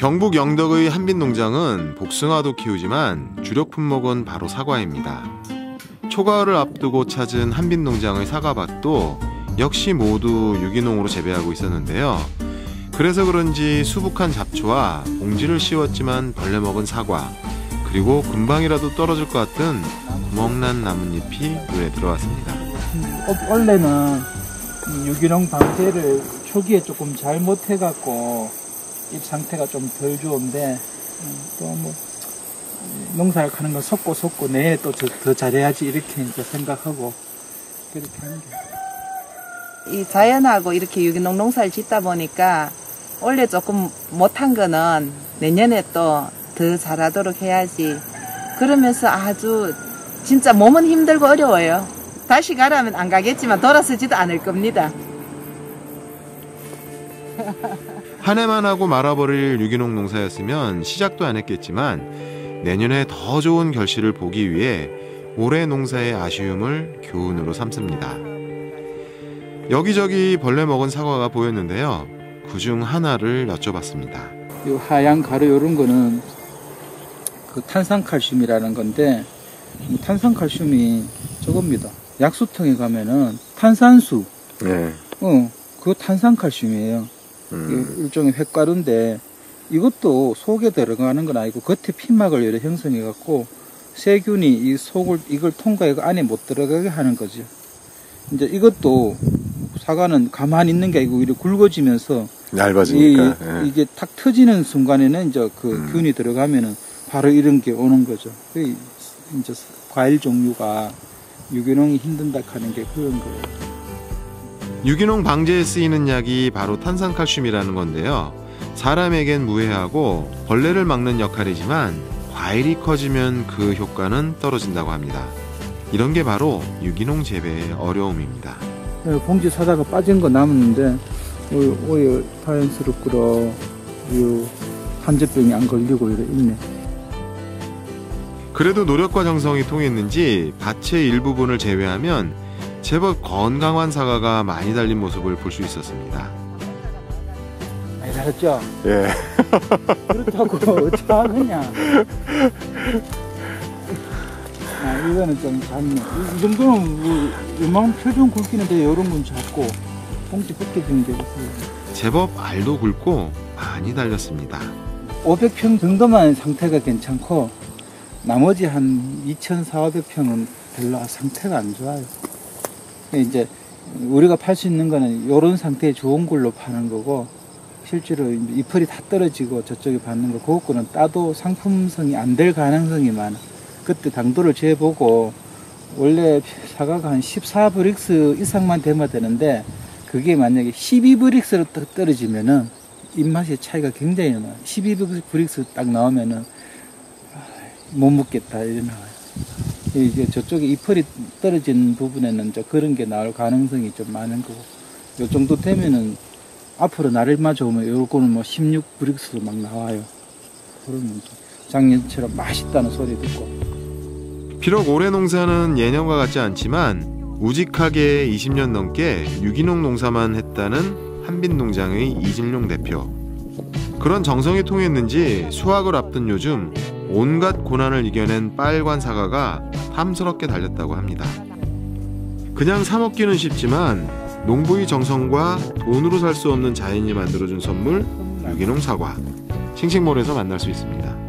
경북 영덕의 한빛 농장은 복숭아도 키우지만 주력 품목은 바로 사과입니다. 초가을을 앞두고 찾은 한빛 농장의 사과밭도 역시 모두 유기농으로 재배하고 있었는데요. 그래서 그런지 수북한 잡초와 봉지를 씌웠지만 벌레 먹은 사과, 그리고 금방이라도 떨어질 것 같은 구멍난 나뭇잎이 눈에 들어왔습니다. 어, 원래는 이 유기농 방제를 초기에 조금 잘못해갖고 잎 상태가 좀 덜 좋은데 또뭐 농사를 하는 건 속고 속고 내에 또 더 잘해야지 이렇게 이제 생각하고 그렇게 하는 게. 이 자연하고 이렇게 유기농 농사를 짓다 보니까 원래 조금 못한 거는 내년에 또 더 잘하도록 해야지. 그러면서 아주 진짜 몸은 힘들고 어려워요. 다시 가라면 안 가겠지만 돌아서지도 않을 겁니다. 한 해만 하고 말아버릴 유기농 농사였으면 시작도 안 했겠지만 내년에 더 좋은 결실을 보기 위해 올해 농사의 아쉬움을 교훈으로 삼습니다. 여기저기 벌레 먹은 사과가 보였는데요. 그중 하나를 여쭤봤습니다. 이 하얀 가루 이런 거는 그 탄산칼슘이라는 건데 이 탄산칼슘이 저겁니다. 약수통에 가면은 탄산수, 네. 어, 그 탄산칼슘이에요. 이 일종의 횟가루인데 이것도 속에 들어가는 건 아니고 겉에 피막을 여러 형성해 갖고 세균이 이 속을 이걸 통과해 그 안에 못 들어가게 하는 거죠. 이제 이것도 사과는 가만히 있는 게 아니고 오히려 굵어지면서 얇아지니까. 이, 이게 탁 터지는 순간에는 이제 그 음. 균이 들어가면은 바로 이런 게 오는 거죠. 그 이제 과일 종류가 유기농이 힘든다 하는 게 그런 거예요. 유기농 방제에 쓰이는 약이 바로 탄산칼슘이라는 건데요. 사람에겐 무해하고 벌레를 막는 역할이지만 과일이 커지면 그 효과는 떨어진다고 합니다. 이런 게 바로 유기농 재배의 어려움입니다. 예, 봉지 사다가 빠진 거 남았는데 오히- 오히려 자연스럽고도 이 한제병이 안 걸리고 있네. 그래도 노력과 정성이 통했는지 밭의 일부분을 제외하면 제법 건강한 사과가 많이 달린 모습을 볼 수 있었습니다. 많이 달았죠? 예. 그렇다고 어쩌하느냐. 아, 이거는 좀 작네. 이, 이 정도는 뭐, 이만 표준 굵기는데 이런 건 작고 봉지 벗겨지는 게. 제법 알도 굵고 많이 달렸습니다. 500평 정도만 상태가 괜찮고 나머지 한 2,400, 500평은 별로 상태가 안 좋아요. 이제 우리가 팔 수 있는 거는 이런 상태에 좋은 걸로 파는 거고 실제로 이제 잎풀이 다 떨어지고 저쪽에 받는 거 그거 거는 따도 상품성이 안 될 가능성이 많아. 그때 당도를 재보고 원래 사과가 한 14브릭스 이상만 되면 되는데 그게 만약에 12브릭스로 떨어지면은 입맛의 차이가 굉장히 많아요. 12브릭스 딱 나오면은 아, 못 먹겠다 이래 나와요. 이게 저쪽에 잎풀이 떨어진 부분에는 이제 그런 게 나올 가능성이 좀 많은 거고 요 정도 되면은 앞으로 날일만 좋으면 요거는 뭐 16 브릭스도 막 나와요. 그러면 좀 작년처럼 맛있다는 소리 듣고 비록 올해 농사는 예년과 같지 않지만 우직하게 20년 넘게 유기농 농사만 했다는 한빛 농장의 이진룡 대표. 그런 정성이 통했는지 수확을 앞둔 요즘 온갖 고난을 이겨낸 빨관 사과가 탐스럽게 달렸다고 합니다. 그냥 사 먹기는 쉽지만 농부의 정성과 돈으로 살 수 없는 자연이 만들어준 선물 유기농 사과. 싱싱몰에서 만날 수 있습니다.